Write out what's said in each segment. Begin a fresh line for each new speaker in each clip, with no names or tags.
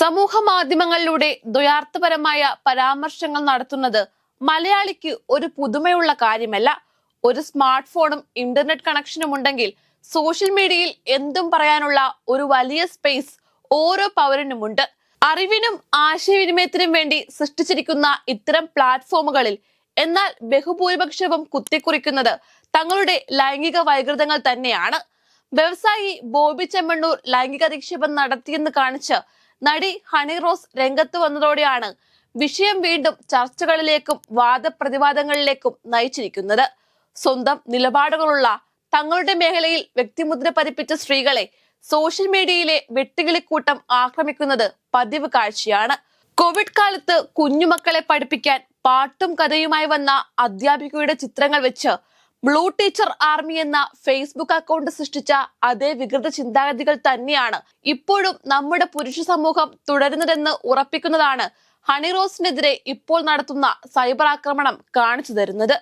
സമൂഹ മാധ്യമങ്ങളിലൂടെ ദ്വയാർത്ഥപരമായ പരാമർശങ്ങൾ നടത്തുന്നത് മലയാളിക്ക് ഒരു പുതുമയുള്ള കാര്യമല്ല. ഒരു സ്മാർട്ട് ഫോണും ഇന്റർനെറ്റ് കണക്ഷനും ഉണ്ടെങ്കിൽ സോഷ്യൽ മീഡിയയിൽ എന്തും പറയാനുള്ള ഒരു വലിയ സ്പേസ് ഓരോ പൗരനുമുണ്ട് അറിവിനും ആശയവിനിമയത്തിനും വേണ്ടി സൃഷ്ടിച്ചിരിക്കുന്ന ഇത്തരം പ്ലാറ്റ്ഫോമുകളിൽ എന്നാൽ ബഹുഭൂരിപക്ഷവും കുത്തിക്കുറിക്കുന്നത് തങ്ങളുടെ ലൈംഗിക വൈകൃതങ്ങൾ തന്നെയാണ്. വ്യവസായി ബോബി ചെമ്മണ്ണൂർ ലൈംഗിക അധിക്ഷേപം നടത്തിയെന്ന് കാണിച്ച് നടി ഹണി റോസ് രംഗത്ത് വന്നതോടെയാണ് വിഷയം വീണ്ടും ചർച്ചകളിലേക്കും വാദപ്രതിവാദങ്ങളിലേക്കും നയിച്ചിരിക്കുന്നത്. സ്വന്തം നിലപാടുകളുള്ള തങ്ങളുടെ മേഖലയിൽ വ്യക്തിമുദ്ര പതിപ്പിച്ച സ്ത്രീകളെ സോഷ്യൽ മീഡിയയിലെ വെട്ടുകിളിക്കൂട്ടം ആക്രമിക്കുന്നത് പതിവ് കാഴ്ചയാണ്. കോവിഡ് കാലത്ത് കുഞ്ഞുമക്കളെ പഠിപ്പിക്കാൻ പാട്ടും കഥയുമായി വന്ന അധ്യാപികയുടെ ചിത്രങ്ങൾ വെച്ച് ബ്ലൂ ടീച്ചർ ആർമി എന്ന ഫേസ്ബുക്ക് അക്കൗണ്ട് സൃഷ്ടിച്ച അതേ വികൃത ചിന്താഗതികൾ തന്നെയാണ് ഇപ്പോഴും നമ്മുടെ പുരുഷ സമൂഹം തുടരുന്നതെന്ന് ഉറപ്പിക്കുന്നതാണ് ഹണിറോസിനെതിരെ ഇപ്പോൾ നടത്തുന്ന സൈബർ ആക്രമണം കാണിച്ചു തരുന്നത്.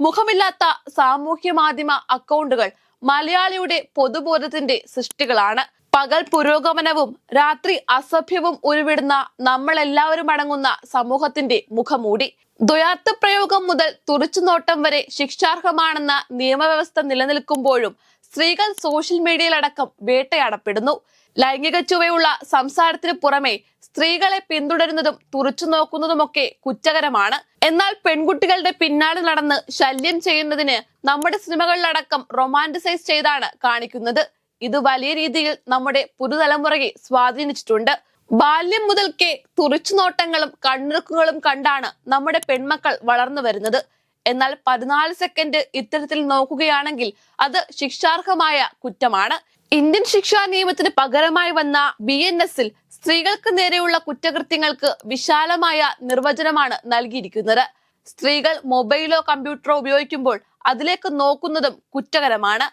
മുഖമില്ലാത്ത സാമൂഹ്യ മാധ്യമ അക്കൗണ്ടുകൾ മലയാളിയുടെ പൊതുബോധത്തിന്റെ സൃഷ്ടികളാണ്. പകൽ പുരോഗമനവും രാത്രി അസഭ്യവും ഉരുവിടുന്ന നമ്മളെല്ലാവരും അടങ്ങുന്ന സമൂഹത്തിന്റെ മുഖമൂടി. ദ്വയാർത്ഥ പ്രയോഗം മുതൽ തുറിച്ചുനോട്ടം വരെ ശിക്ഷാർഹമാണെന്ന നിയമവ്യവസ്ഥ നിലനിൽക്കുമ്പോഴും സ്ത്രീകൾ സോഷ്യൽ മീഡിയയിലടക്കം വേട്ടയാടപ്പെടുന്നു. ലൈംഗിക ചുവയുള്ള സംസാരത്തിന് പുറമെ സ്ത്രീകളെ പിന്തുടരുന്നതും തുറച്ചു നോക്കുന്നതുമൊക്കെ കുറ്റകരമാണ്. എന്നാൽ പെൺകുട്ടികളുടെ പിന്നാലെ നടന്ന് ശല്യം ചെയ്യുന്നതിന് നമ്മുടെ സിനിമകളിലടക്കം റൊമാന്റിസൈസ് ചെയ്താണ് കാണിക്കുന്നത്. ഇത് വലിയ രീതിയിൽ നമ്മുടെ പുതുതലമുറയെ സ്വാധീനിച്ചിട്ടുണ്ട്. ബാല്യം മുതൽക്കേ തുറിച്ചുനോട്ടങ്ങളും കണ്ണിറുക്കുകളും കണ്ടാണ് നമ്മുടെ പെൺമക്കൾ വളർന്നു വരുന്നത്. എന്നാൽ പതിനാല് സെക്കൻഡ് ഇത്തരത്തിൽ നോക്കുകയാണെങ്കിൽ അത് ശിക്ഷാർഹമായ കുറ്റമാണ്. ഇന്ത്യൻ ശിക്ഷാ നിയമത്തിന് പകരമായി വന്ന ബി എൻ എസിൽ സ്ത്രീകൾക്ക് നേരെയുള്ള കുറ്റകൃത്യങ്ങൾക്ക് വിശാലമായ നിർവചനമാണ് നൽകിയിരിക്കുന്നത്. സ്ത്രീകൾ മൊബൈലോ കമ്പ്യൂട്ടറോ ഉപയോഗിക്കുമ്പോൾ അതിലേക്ക് നോക്കുന്നതും കുറ്റകരമാണ്.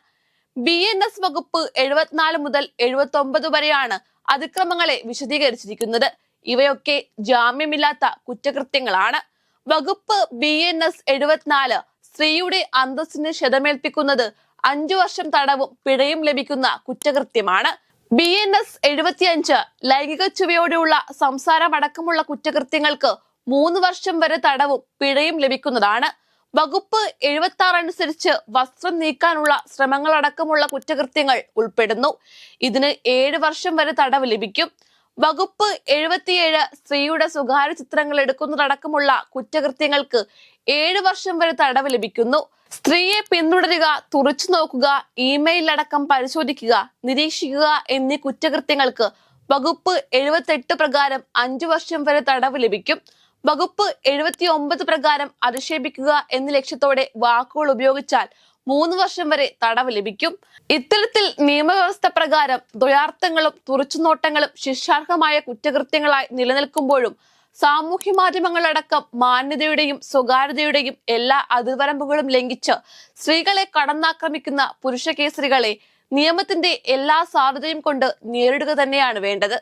ബി എൻ എസ് വകുപ്പ് എഴുപത്തിനാല് മുതൽ എഴുപത്തി ഒമ്പത് വരെയാണ് അതിക്രമങ്ങളെ വിശദീകരിച്ചിരിക്കുന്നത്. ഇവയൊക്കെ ജാമ്യമില്ലാത്ത കുറ്റകൃത്യങ്ങളാണ്. വകുപ്പ് ബി എൻ എസ് എഴുപത്തിനാല് സ്ത്രീയുടെ അന്തസ്സിന് ക്ഷതമേൽപ്പിക്കുന്നത് അഞ്ചു വർഷം തടവും പിഴയും ലഭിക്കുന്ന കുറ്റകൃത്യമാണ്. ബി എൻ എസ് എഴുപത്തിയഞ്ച് ലൈംഗിക ചുവയോടെയുള്ള സംസാരമടക്കമുള്ള കുറ്റകൃത്യങ്ങൾക്ക് മൂന്ന് വർഷം വരെ തടവും പിഴയും ലഭിക്കുന്നതാണ്. വകുപ്പ് എഴുപത്തി ആറ് അനുസരിച്ച് വസ്ത്രം നീക്കാനുള്ള ശ്രമങ്ങളടക്കമുള്ള കുറ്റകൃത്യങ്ങൾ ഉൾപ്പെടുന്നു. ഇതിന് ഏഴ് വർഷം വരെ തടവ് ലഭിക്കും. വകുപ്പ് എഴുപത്തിയേഴ് സ്ത്രീയുടെ സ്വകാര്യ ചിത്രങ്ങൾ എടുക്കുന്നതടക്കമുള്ള കുറ്റകൃത്യങ്ങൾക്ക് ഏഴ് വർഷം വരെ തടവ് ലഭിക്കുന്നു. സ്ത്രീയെ പിന്തുടരുക തുറച്ചു നോക്കുക ഇമെയിൽ അടക്കം പരിശോധിക്കുക നിരീക്ഷിക്കുക എന്നീ കുറ്റകൃത്യങ്ങൾക്ക് വകുപ്പ് എഴുപത്തെട്ട് പ്രകാരം അഞ്ചു വർഷം വരെ തടവ് ലഭിക്കും. വകുപ്പ് എഴുപത്തി ഒമ്പത് പ്രകാരം അധിക്ഷേപിക്കുക എന്ന ലക്ഷ്യത്തോടെ വാക്കുകൾ ഉപയോഗിച്ചാൽ മൂന്ന് വർഷം വരെ തടവ് ലഭിക്കും. ഇത്തരത്തിൽ നിയമവ്യവസ്ഥ പ്രകാരം ദ്വയാർത്ഥങ്ങളും തുറച്ചുനോട്ടങ്ങളും ശിക്ഷാർഹമായ കുറ്റകൃത്യങ്ങളായി നിലനിൽക്കുമ്പോഴും സാമൂഹ്യ മാധ്യമങ്ങളടക്കം മാന്യതയുടെയും സ്വകാര്യതയുടെയും എല്ലാ അതിർവരമ്പുകളും ലംഘിച്ച് സ്ത്രീകളെ കടന്നാക്രമിക്കുന്ന പുരുഷ കേസരികളെ നിയമത്തിന്റെ എല്ലാ സാധ്യതയും കൊണ്ട് നേരിടുക തന്നെയാണ് വേണ്ടത്.